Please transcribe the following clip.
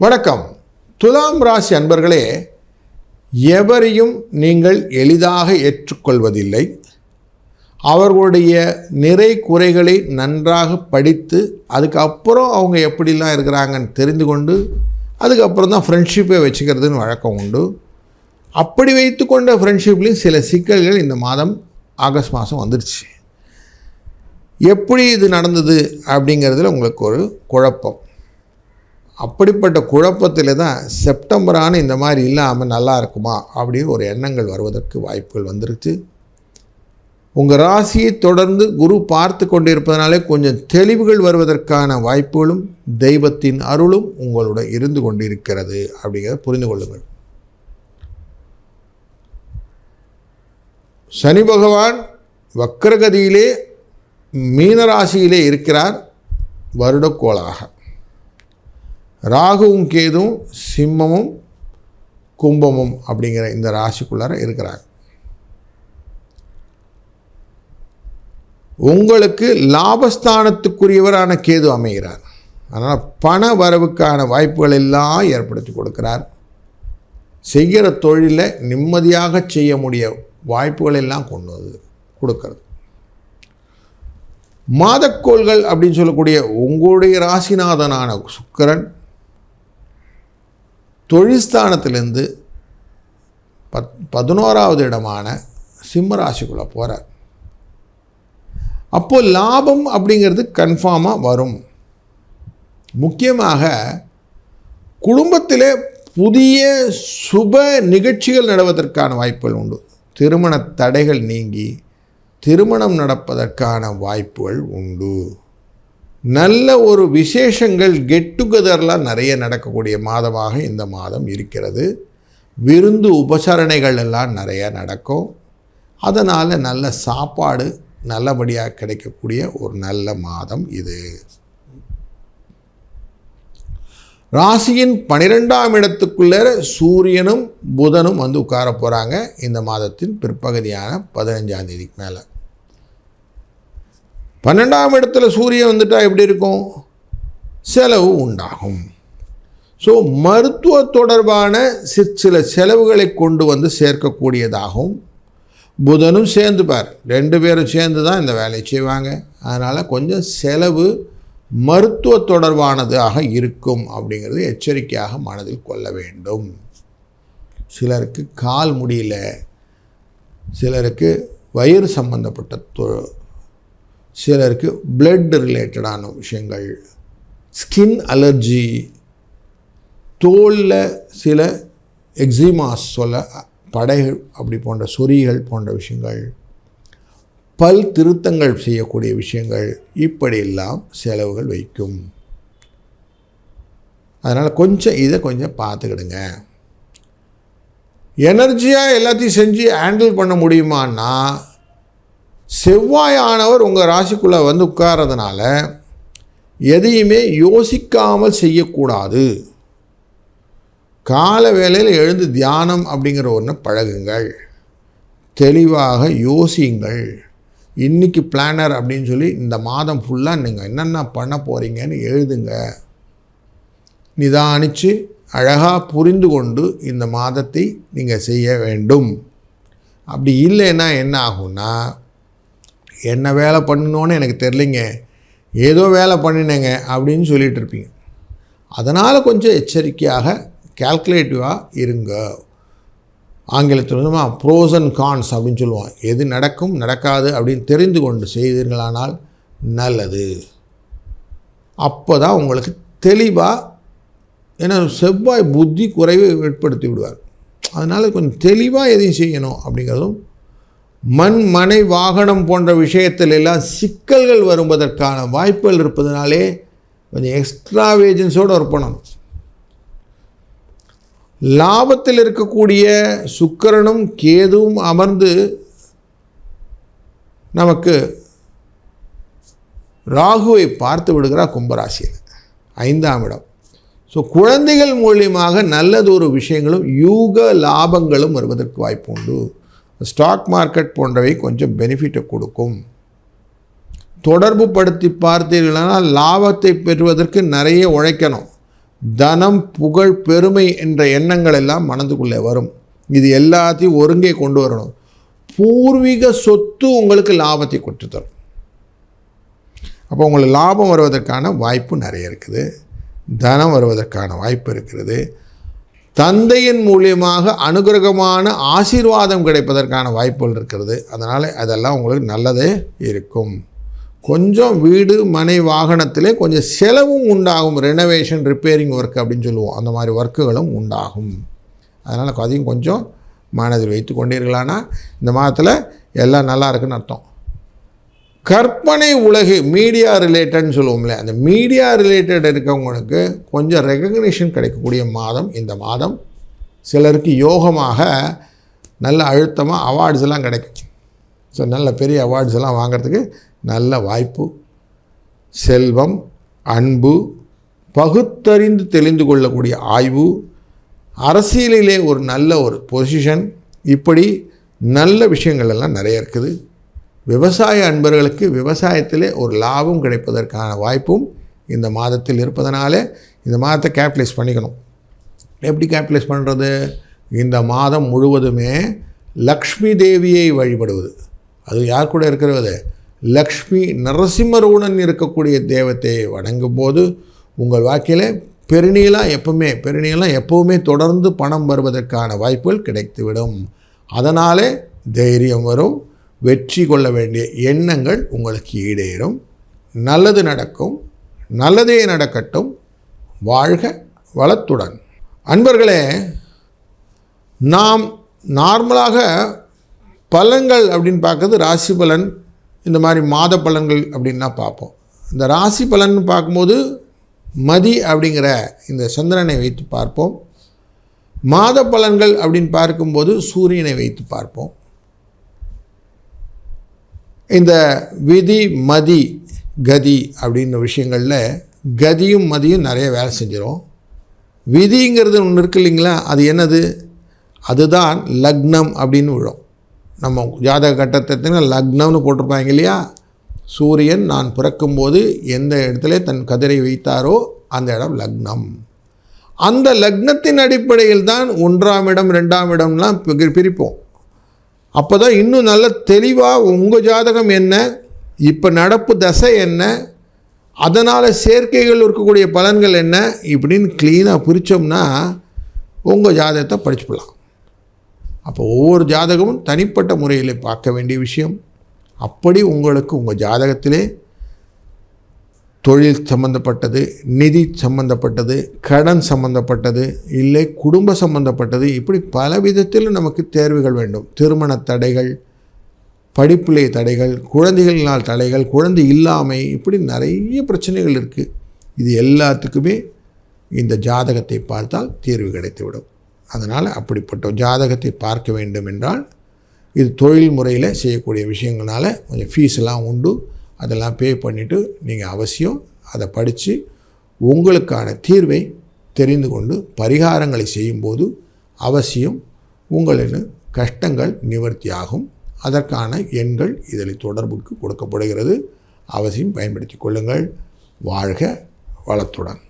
வணக்கம். துலாம் ராசி அன்பர்களே எவரையும் நீங்கள் எளிதாக ஏற்றுக்கொள்வதில்லை. அவர்களுடைய நிறை குறைகளை நன்றாக படித்து அதுக்கப்புறம் அவங்க எப்படிலாம் இருக்கிறாங்கன்னு தெரிந்து கொண்டு அதுக்கப்புறம் தான் ஃப்ரெண்ட்ஷிப்பை வச்சுக்கிறதுன்னு வழக்கம் உண்டு. அப்படி வைத்துக்கொண்ட ஃப்ரெண்ட்ஷிப்லேயும் சில சிக்கல்கள் இந்த மாதம் ஆகஸ்ட் மாதம் வந்துடுச்சு எப்படி இது நடந்தது அப்படிங்கிறதுல உங்களுக்கு ஒரு குழப்பம். அப்படிப்பட்ட குழப்பத்தில் தான் செப்டம்பரான இந்த மாதிரி இல்லாமல் நல்லா இருக்குமா அப்படின்னு ஒரு எண்ணங்கள் வருவதற்கு வாய்ப்புகள் வந்துருச்சு. உங்கள் ராசியை தொடர்ந்து குரு பார்த்து கொண்டிருப்பதனாலே கொஞ்சம் தெளிவுகள் வருவதற்கான வாய்ப்புகளும் தெய்வத்தின் அருளும் உங்களுடன் இருந்து கொண்டிருக்கிறது அப்படிங்கிறத புரிந்து கொள்ளுங்கள். சனி பகவான் வக்கரகதியிலே மீனராசியிலே இருக்கிறார். வருடக்கோளாக. ராகுவும் கேதுவும் சிம்மமும் கும்பமும் அப்படிங்கிற இந்த ராசிக்குள்ளார இருக்கிறாங்க. உங்களுக்கு லாபஸ்தானத்துக்குரியவரான கேது அமைகிறார். அதனால் பண வரவுக்கான வாய்ப்புகள் எல்லாம் ஏற்படுத்தி கொடுக்கிறார். செய்கிற தொழிலை நிம்மதியாக செய்ய முடிய வாய்ப்புகள் எல்லாம் கொண்டு வந்து கொடுக்கறது. மாதக்கோள்கள் அப்படின்னு சொல்லக்கூடிய உங்களுடைய ராசிநாதனான சுக்கரன் தொழில்ஸ்தானத்திலேருந்து பத் பதினோராவது இடமான சிம்ம ராசிக்குள்ளே போகிறார் அப்போது லாபம் அப்படிங்கிறது கன்ஃபார்மாக வரும். முக்கியமாக குடும்பத்திலே புதிய சுப நிகழ்ச்சிகள் நடவதற்கான வாய்ப்புகள் உண்டு. திருமண தடைகள் நீங்கி திருமணம் நடப்பதற்கான வாய்ப்புகள் உண்டு. நல்ல ஒரு விசேஷங்கள் கெட் டுகெதர்லாம் நிறைய நடக்கக்கூடிய மாதமாக இந்த மாதம் இருக்கிறது. விருந்து உபசரணைகள் எல்லாம் நிறைய நடக்கும். அதனால் நல்ல சாப்பாடு நல்லபடியாக கிடைக்கக்கூடிய ஒரு நல்ல மாதம் இது. ராசியின் பனிரெண்டாம் இடத்துக்குள்ளே சூரியனும் புதனும் வந்து உட்கார போகிறாங்க இந்த மாதத்தின் பிற்பகுதியான பதினஞ்சாம் தேதிக்கு மேலே. பன்னெண்டாம் இடத்துல சூரியன் வந்துட்டால் எப்படி இருக்கும்? செலவு உண்டாகும். ஸோ மருத்துவ தொடர்பான சில செலவுகளை கொண்டு வந்து சேர்க்கக்கூடியதாகவும் புதனும் சேர்ந்துப்பார் ரெண்டு பேரும் சேர்ந்து தான் இந்த வேலையை செய்வாங்க. அதனால் கொஞ்சம் செலவு மருத்துவ தொடர்பானதாக இருக்கும் அப்படிங்கிறது எச்சரிக்கையாக மனதில் கொள்ள வேண்டும். சிலருக்கு கால் முடியல. சிலருக்கு வயிறு சம்பந்தப்பட்ட தொ சிலருக்கு பிளட் ரிலேட்டடான விஷயங்கள் ஸ்கின் அலர்ஜி தோலில் சில எக்ஸிமாஸ் சொல்ல படைகள் அப்படி போன்ற சொறிகள் போன்ற விஷயங்கள் பல் திருத்தங்கள் செய்யக்கூடிய விஷயங்கள் இப்படியெல்லாம் செலவுகள் வைக்கும். அதனால் கொஞ்சம் இதை கொஞ்சம் பார்த்துக்கிடுங்க. எனர்ஜியாக எல்லாத்தையும் செஞ்சு ஹேண்டில் பண்ண முடியுமான்னா செவ்வாயானவர் உங்கள் ராசிக்குள்ளே வந்து உட்கார்றதுனால எதையுமே யோசிக்காமல் செய்யக்கூடாது. கால வேளையில் எழுந்து தியானம் அப்படிங்கிற ஒன்று பழகுங்கள். தெளிவாக யோசியுங்கள். இன்றைக்கி பிளானர் அப்படின்னு சொல்லி இந்த மாதம் ஃபுல்லாக நீங்கள் என்னென்ன பண்ண போகிறீங்கன்னு எழுதுங்க. நிதானித்து அழகாக புரிந்து கொண்டு இந்த மாதத்தை நீங்கள் செய்ய வேண்டும். அப்படி இல்லைன்னா என்ன ஆகும்னா என்ன வேலை பண்ணணுன்னு எனக்கு தெரிலிங்க. ஏதோ வேலை பண்ணினேங்க அப்படின்னு சொல்லிகிட்டு இருப்பீங்க. அதனால் கொஞ்சம் எச்சரிக்கையாக கேல்குலேட்டிவாக இருங்க. ஆங்கிலத்தில் வந்து ப்ரோஸ் அண்ட் கான்ஸ் அப்படின்னு சொல்லுவான் எது நடக்கும் நடக்காது அப்படின்னு தெரிந்து கொண்டு செய்தீர்களானால் நல்லது. அப்போ தான் உங்களுக்கு தெளிவாக ஏன்னா செவ்வாய் புத்தி குறைவு ஏற்படுத்தி விடுவார். அதனால் கொஞ்சம் தெளிவாக எதையும் செய்யணும் அப்படிங்கிறதும் மண் மனை வாகனம் போன்ற விஷயத்தில் எல்லாம் சிக்கல்கள் வருவதற்கான வாய்ப்புகள் இருப்பதனாலே கொஞ்சம் எக்ஸ்ட்ரா வேஜன்ஸோடு ஒர்க் லாபத்தில் இருக்கக்கூடிய சுக்கரனும் கேதுவும் அமர்ந்து நமக்கு ராகுவை பார்த்து விடுகிறார் கும்பராசியில். ஐந்தாம் இடம். ஸோ குழந்தைகள் மூலியமாக நல்லதொரு விஷயங்களும் யூக லாபங்களும் வருவதற்கு வாய்ப்பு உண்டு ஸ்டாக் மார்க்கெட் போன்றவை கொஞ்சம் பெனிஃபிட்டை கொடுக்கும். தொடர்பு படுத்தி பார்த்தீர்களானால் லாபத்தை பெறுவதற்கு நிறைய உழைக்கணும். தனம் புகழ் பெருமை என்ற எண்ணங்கள் எல்லாம் மனதுக்குள்ளே வரும். இது எல்லாத்தையும் ஒருங்கே கொண்டு வரணும். பூர்வீக சொத்து உங்களுக்கு லாபத்தை கொட்டு தரும். அப்போ உங்களுக்கு லாபம் வருவதற்கான வாய்ப்பு நிறைய இருக்குது. தனம் வருவதற்கான வாய்ப்பு இருக்கிறது தந்தையின் மூலியமாக அனுகிரகமான ஆசீர்வாதம் கிடைப்பதற்கான வாய்ப்புகள் இருக்கிறது. அதனால் அதெல்லாம் உங்களுக்கு நல்லதே இருக்கும். கொஞ்சம் வீடு மனை வாகனத்திலே கொஞ்சம் செலவும் உண்டாகும். ரெனோவேஷன் ரிப்பேரிங் ஒர்க் அப்படின்னு சொல்லுவோம். அந்த மாதிரி ஒர்க்குகளும் உண்டாகும். அதனால் அதையும் கொஞ்சம் மனதில் வைத்து கொண்டீர்களானா இந்த மாதத்தில் எல்லாம் நல்லா இருக்குன்னு அர்த்தம். கற்பனை உலகு மீடியா ரிலேட்டட்னு சொல்லுவோம்ல அந்த மீடியா ரிலேட்டட் இருக்கவங்களுக்கு கொஞ்சம் ரெகக்னிஷன் கிடைக்கக்கூடிய மாதம் இந்த மாதம் சிலருக்கு யோகமாக நல்ல அழுத்தமாக அவார்ட்ஸ் எல்லாம் கிடைக்கும். ஸோ நல்ல பெரிய அவார்ட்ஸ் எல்லாம் வாங்குறதுக்கு நல்ல வாய்ப்பு செல்வம் அன்பு பகுத்தறிந்து தெளிந்து கொள்ளக்கூடிய ஆய்வு அரசியலிலே ஒரு நல்ல ஒரு பொசிஷன் இப்படி நல்ல விஷயங்கள் எல்லாம் நிறைய இருக்குது. விவசாய அன்பர்களுக்கு விவசாயத்திலே ஒரு லாபம் கிடைப்பதற்கான வாய்ப்பும் இந்த மாதத்தில் இருப்பதனாலே இந்த மாதத்தை கேபிட்டலைஸ் பண்ணிக்கணும். எப்படி கேபிட்டலைஸ் பண்ணுறது இந்த மாதம் முழுவதுமே லக்ஷ்மி தேவியை வழிபடுவது. அது யார் கூட இருக்கிறது? லக்ஷ்மி நரசிம்மருடன் இருக்கக்கூடிய தெய்வத்தை வணங்கும் போது உங்கள் வாழ்க்கையில் பெருநீளாக எப்பவுமே பெருநீளாக எப்போவுமே தொடர்ந்து பணம் வருவதற்கான வாய்ப்புகள் கிடைத்துவிடும். அதனாலே தைரியம் வரும். வெற்றி கொள்ள வேண்டிய எண்ணங்கள் உங்களுக்கு ஈடேறும். நல்லது நடக்கும். நல்லதே நடக்கட்டும். வாழ்க வளத்துடன். அன்பர்களே நாம் நார்மலாக பலன்கள் அப்படின்னு பார்க்கறது ராசி பலன் இந்த மாதிரி மாத பலன்கள் அப்படின்னா பார்ப்போம். இந்த ராசி பலன் பார்க்கும்போது மதி அப்படிங்கிற இந்த சந்திரனை வைத்து பார்ப்போம். மாத பலன்கள் அப்படின்னு பார்க்கும்போது சூரியனை வைத்து பார்ப்போம். இந்த விதி மதி கதி அப்படின்ற விஷயங்களில் கதியும் மதியும் நிறைய வேலை செஞ்சிடும் விதிங்கிறது ஒன்று இருக்கு இல்லைங்களா? அது என்னது? அதுதான் லக்னம் அப்படின்னு விழும். நம்ம ஜாதக கட்டத்தினா லக்னம்னு போட்டிருப்பாங்க இல்லையா? சூரியன் நான் பிறக்கும்போது எந்த இடத்துல தன் கதிரை வைத்தாரோ அந்த இடம் லக்னம். அந்த லக்னத்தின் அடிப்படையில் தான் ஒன்றாம் இடம் ரெண்டாம் இடம்லாம் பிரிப்போம். அப்போ தான் இன்னும் நல்ல தெளிவாக உங்கள் ஜாதகம் என்ன? இப்போ நடப்பு தசை என்ன? அதனால் சேர்க்கைகள் இருக்கக்கூடிய பலன்கள் என்ன? இப்படின்னு க்ளீனாக பிரித்தோம்னா உங்கள் ஜாதகத்தை படிச்சுக்கலாம். அப்போ ஒவ்வொரு ஜாதகமும் தனிப்பட்ட முறையில் பார்க்க வேண்டிய விஷயம். அப்படி உங்களுக்கு உங்கள் ஜாதகத்திலே தொழில் சம்பந்தப்பட்டது நிதி சம்பந்தப்பட்டது கடன் சம்பந்தப்பட்டது இல்லை குடும்ப சம்பந்தப்பட்டது இப்படி பல விதத்தில் நமக்கு தேர்வுகள் வேண்டும். திருமண தடைகள் படிப்பிலே தடைகள் குழந்தைகளினால் தடைகள் குழந்தை இல்லாமை இப்படி நிறைய பிரச்சனைகள் இருக்குது இது எல்லாத்துக்குமே இந்த ஜாதகத்தை பார்த்தால் தீர்வு கிடைத்துவிடும். அதனால் அப்படிப்பட்ட ஜாதகத்தை பார்க்க வேண்டும் என்றால் இது தொழில் முறையில் செய்யக்கூடிய விஷயங்களால் கொஞ்சம் ஃபீஸ் எல்லாம் உண்டு. அதெல்லாம் பே பண்ணிவிட்டு நீங்கள் அவசியம் அதை படித்து உங்களுக்கான தீர்வை தெரிந்து கொண்டு பரிகாரங்களை செய்யும்போது அவசியம் உங்களின் கஷ்டங்கள் நிவர்த்தியாகும். அதற்கான எண்கள் இதில் தொடர்புக்கு கொடுக்கப்படுகிறது. அவசியம் பயன்படுத்தி கொள்ளுங்கள். வாழ்க வளத்துடன்.